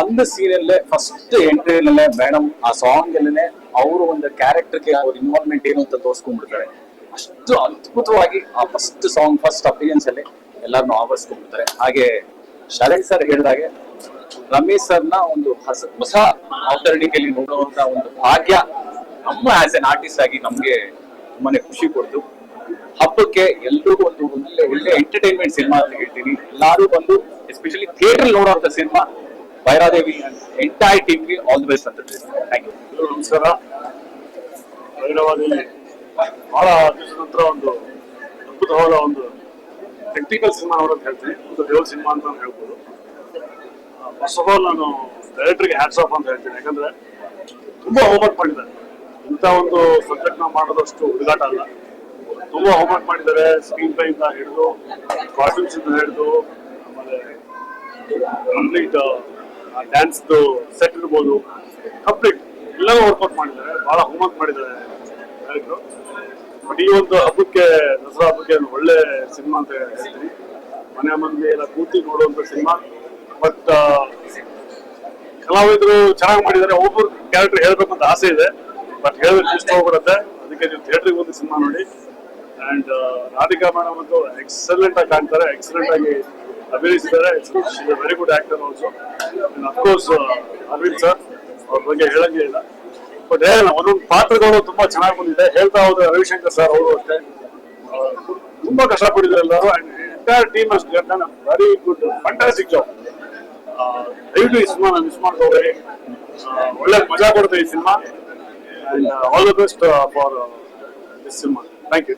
ಒಂದು ಸೀರಿಯಲ್ಲೇ ಫಸ್ಟ್ ಎಂಟ್ರಿಯಲ್ಲೇ ಮೇಡಮ್ ಆ ಸಾಂಗ್ ಅಲ್ಲೇ ಅವರು ಒಂದು ಕ್ಯಾರೆಕ್ಟರ್ಗೆ ಅವ್ರ ಇನ್ವಾಲ್ವ್ಮೆಂಟ್ ಏನು ಅಂತ ತೋರಿಸ್ಕೊಂಡ್ಬಿಡ್ತಾರೆ. ಅಷ್ಟು ಅದ್ಭುತವಾಗಿ ಆ ಫಸ್ಟ್ ಸಾಂಗ್ ಫಸ್ಟ್ ಅಪಿರಿಯನ್ಸ್ ಅಲ್ಲಿ ಎಲ್ಲರನ್ನು ಆವರಿಸ್ಕೊಂಡ್ಬಿಡ್ತಾರೆ. ಹಾಗೆ ಶರಣ್ ಸರ್ ಹೇಳಿದಾಗೆ, ರಮೇಶ್ ಸರ್ನ ಒಂದು ಹೊಸ ಹೊಸ ಅವತರಣಿಕೆಯಲ್ಲಿ ನೋಡುವಂತ ಒಂದು ಭಾಗ್ಯ ನಮ್ಮ ಆಸ್ ಎನ್ ಆರ್ಟಿಸ್ಟ್ ಆಗಿ ನಮ್ಗೆ ತುಂಬಾನೇ ಖುಷಿ ಕೊಡ್ತು. ಹಬ್ಬಕ್ಕೆ ಎಲ್ರಿಗೂ ಒಂದು ಒಳ್ಳೆ ಒಳ್ಳೆ ಎಂಟರ್ಟೈನ್ಮೆಂಟ್ ಸಿನಿಮಾ ಅಂತ ಹೇಳ್ತೀನಿ. ಎಲ್ಲರೂ ಬಂದು ಎಸ್ಪೆಷಲಿ ಥಿಯೇಟರ್ ನೋಡುವಂತ ಸಿನಿಮಾ ಭೈರಾದೇವಿ ಎಂಟೈರ್ ಟೀಮ್ಗೆ ಆಲ್ ದಿ ಬೆಸ್ಟ್ ಅಂತ ಥ್ಯಾಂಕ್ ಯು ನಮಸ್ಕಾರ. ಭೈರವಾದಿ ಬಹಳ ನಂತರ ಒಂದು ಅದ್ಭುತವಾದ ಒಂದು ಟೆಕ್ನಿಕಲ್ ಸಿನಿಮಾ ಅಂತ ಹೇಳ್ತೀನಿ. ಒಂದು ದೇವ್ರ ಸಿನಿಮಾ ಅಂತ ನಾನು ಹೇಳ್ಬೋದು. ಫಸ್ಟ್ ಆಫ್ ಆಲ್ ನಾನು ಡೈರೆಕ್ಟರ್ಗೆ ಹ್ಯಾಟ್ಸ್ ಆಫ್ ಅಂತ ಹೇಳ್ತೀನಿ. ಯಾಕಂದ್ರೆ ತುಂಬಾ ಹೋಮ್ವರ್ಕ್ ಮಾಡಿದ್ದಾರೆ. ಇಂಥ ಒಂದು ಸಬ್ಜೆಕ್ಟ್ನ ಮಾಡೋದಷ್ಟು ಹುಡುಗಾಟ ಅಲ್ಲ. ತುಂಬಾ ಹೋಮ್ವರ್ಕ್ ಮಾಡಿದ್ದಾರೆ. ಸ್ಕ್ರೀನ್ ಪ್ಲೇ ಇಂದ ಹಿಡಿದು ಕಾಸ್ಟ್ಯೂಮ್ಸ್ ಇಂದ ಹಿಡಿದು, ಆಮೇಲೆ ಕಂಪ್ಲೀಟ್ ಡ್ಯಾನ್ಸ್ ಸೆಟ್ ಇರ್ಬೋದು ಕಂಪ್ಲೀಟ್ ಎಲ್ಲ ವರ್ಕೌಟ್ ಮಾಡಿದ್ದಾರೆ, ಬಹಳ ಹೋಮ್ವರ್ಕ್ ಮಾಡಿದ್ದಾರೆ ಬಟ್ ಈ ಒಂದು ಹಬ್ಬಕ್ಕೆ, ದಸರಾ ಹಬ್ಬಕ್ಕೆ ಒಳ್ಳೆ ಸಿನಿಮಾ ಅಂತ ಹೇಳ್ತೀನಿ. ಮನೆ ಮಂದಿ ಎಲ್ಲ ಕೂತಿ ನೋಡುವಂತ ಸಿನಿಮಾ. ಬಟ್ ಕಲಾವಿದರು ಚೆನ್ನಾಗಿ ಮಾಡಿದ್ದಾರೆ. ಒಬ್ಬರು ಕ್ಯಾರೆಕ್ಟರ್ ಹೇಳ್ಬೇಕು ಅಂತ ಆಸೆ ಇದೆ. ಬಟ್ ಹೇಳಬೇಕು ಇಷ್ಟ ಹೋಗ್ಬಿಡುತ್ತೆ ಅದಕ್ಕೆ ನೀವು ಥಿಯೇಟ್ರಿಗೆ ಬಂದು ಸಿನಿಮಾ ನೋಡಿ. ಅಂಡ್ ರಾಧಿಕಾ ಮೇಡಮ್ ಅಂತೂ ಎಕ್ಸಲೆಂಟ್ ಆಗಿ ಕಾಣ್ತಾರೆ. ಎಕ್ಸಲೆಂಟ್ ಆಗಿ ಅಭಿನಯಿಸಿದ್ದಾರೆ very good actor also of course Arvind sir ಅವ್ರ ಬಗ್ಗೆ ಹೇಳಂಗೆ ಇಲ್ಲ. ಬಟ್ ಒಂದೊಂದು ಪಾತ್ರಗಳು ತುಂಬಾ ಚೆನ್ನಾಗಿ ಬಂದಿದೆ. ಹೇಳ್ತಾ ಹೋದ್ರೆ ರವಿಶಂಕರ್ ಸರ್ ಅವರು ಅಷ್ಟೇ. ತುಂಬಾ ಕಷ್ಟಪಟ್ಟಿದ್ದಾರೆ ಎಲ್ಲರೂ. ಅಂಡ್ ಎಂಟೈರ್ ಟೀಮ್ ಅಷ್ಟು ವೆರಿ ಗುಡ್ ಫ್ಯಾಂಟಾಸ್ಟಿಕ್ ಜಾಬ್ ದಯವಿಟ್ಟು ಈ ಸಿನಿಮಾ ಮಿಸ್ ಮಾಡ್ಕೋಬೇಡಿ ಒಳ್ಳೆ ಮಜಾ ಕೊಡುತ್ತೆ ಈ cinema. And all the best for this cinema. Thank you